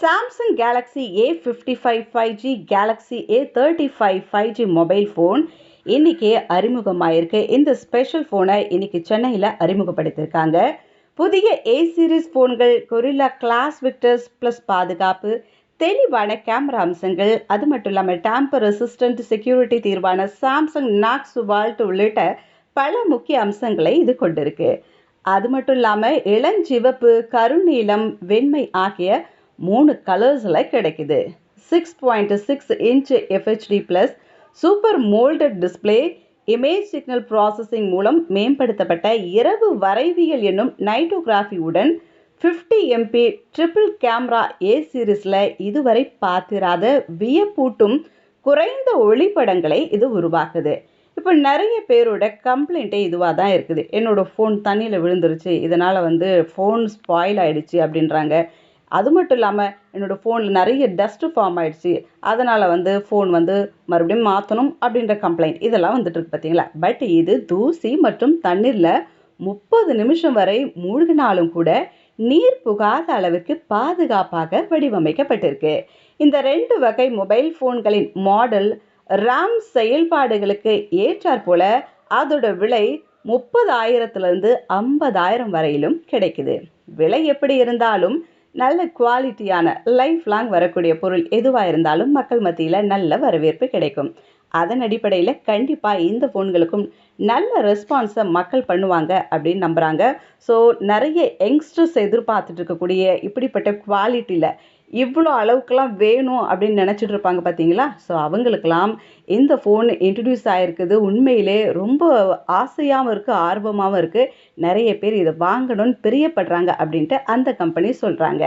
Samsung Galaxy A fifty five five G Galaxy A thirty five five G mobile phone இன்றைக்கி அறிமுகமாயிருக்கு. இந்த special ஃபோனை இன்றைக்கி சென்னையில் அறிமுகப்படுத்தியிருக்காங்க. புதிய ஏ சீரீஸ் ஃபோன்கள் கொரில்லா கிளாஸ் விக்டர்ஸ் ப்ளஸ் பாதுகாப்பு தெளிவான கேமரா அம்சங்கள் அது மட்டும் இல்லாமல் டேம்பர் ரெசிஸ்டன்ட் செக்யூரிட்டி தீர்வான சாம்சங் நாக்ஸ் வால்ட் உள்ளிட்ட பல முக்கிய அம்சங்களை இது கொண்டிருக்கு. அது மட்டும் இல்லாமல் இளஞ்சிவப்பு கருநீலம் வெண்மை ஆகிய மூணு கலர்ஸில் கிடைக்குது. Six point six inch FHD plus super moulded display image signal processing மூலம் மேம்படுத்தப்பட்ட இரவு வரைவியல் என்னும் நைட்டோகிராஃபியுடன் fifty MP triple camera A சீரீஸில் இதுவரை பார்த்திராத வியப்பூட்டும் குறைந்த ஒளிப்படங்களை இது உருவாக்குது. இப்போ நிறைய பேரோட கம்ப்ளைண்ட்டே இதுவாக தான் இருக்குது. என்னோடய ஃபோன் தண்ணியில் விழுந்துருச்சு. இதனால் வந்து ஃபோன் ஸ்பாயில் ஆகிடுச்சு அப்படின்றாங்க. அது மட்டும் இல்லாமல் என்னோடய ஃபோனில் நிறைய டஸ்ட்டு ஃபார்ம் ஆகிடுச்சு அதனால் வந்து ஃபோன் வந்து மறுபடியும் மாற்றணும் அப்படின்ற கம்ப்ளைண்ட் இதெல்லாம் வந்துட்டுருக்கு பார்த்தீங்களா பட் இது தூசி மற்றும் தண்ணீரில் முப்பது நிமிஷம் வரை மூழ்கினாலும் கூட நீர் புகாத அளவிற்கு பாதுகாப்பாக வடிவமைக்கப்பட்டிருக்கு. இந்த ரெண்டு வகை மொபைல் ஃபோன்களின் மாடல் ரேம் செயல்பாடுகளுக்கு ஏற்றாற் போல அதோட விலை முப்பதாயிரத்துலேருந்து ஐம்பதாயிரம் வரையிலும் கிடைக்குது. விலை எப்படி இருந்தாலும் நல்ல குவாலிட்டியான லைஃப் லாங் வரக்கூடிய பொருள் எதுவாக இருந்தாலும் மக்கள் மத்தியில் நல்ல வரவேற்பு கிடைக்கும். அதன் அடிப்படையில் கண்டிப்பாக இந்த ஃபோன்களுக்கும் நல்ல ரெஸ்பான்ஸை மக்கள் பண்ணுவாங்க அப்படின்னு நம்புகிறாங்க ஸோ நிறைய யங்ஸ்டர்ஸ் எதிர்பார்த்துட்டு இருக்கக்கூடிய இப்படிப்பட்ட குவாலிட்டியில் இவ்வளோ அளவுக்குலாம் வேணும் அப்படின்னு நினச்சிட்டு இருப்பாங்க பார்த்தீங்களா ஸோ அவங்களுக்கெல்லாம் இந்த ஃபோன் இன்ட்ரடியூஸ் ஆகிருக்குது உண்மையிலே ரொம்ப ஆசையாகவும் இருக்குது ஆர்வமாகவும் இருக்குது நிறைய பேர் இதை வாங்கணும்னு பிரியப்படுறாங்க அப்படின்ட்டு அந்த கம்பெனி சொல்கிறாங்க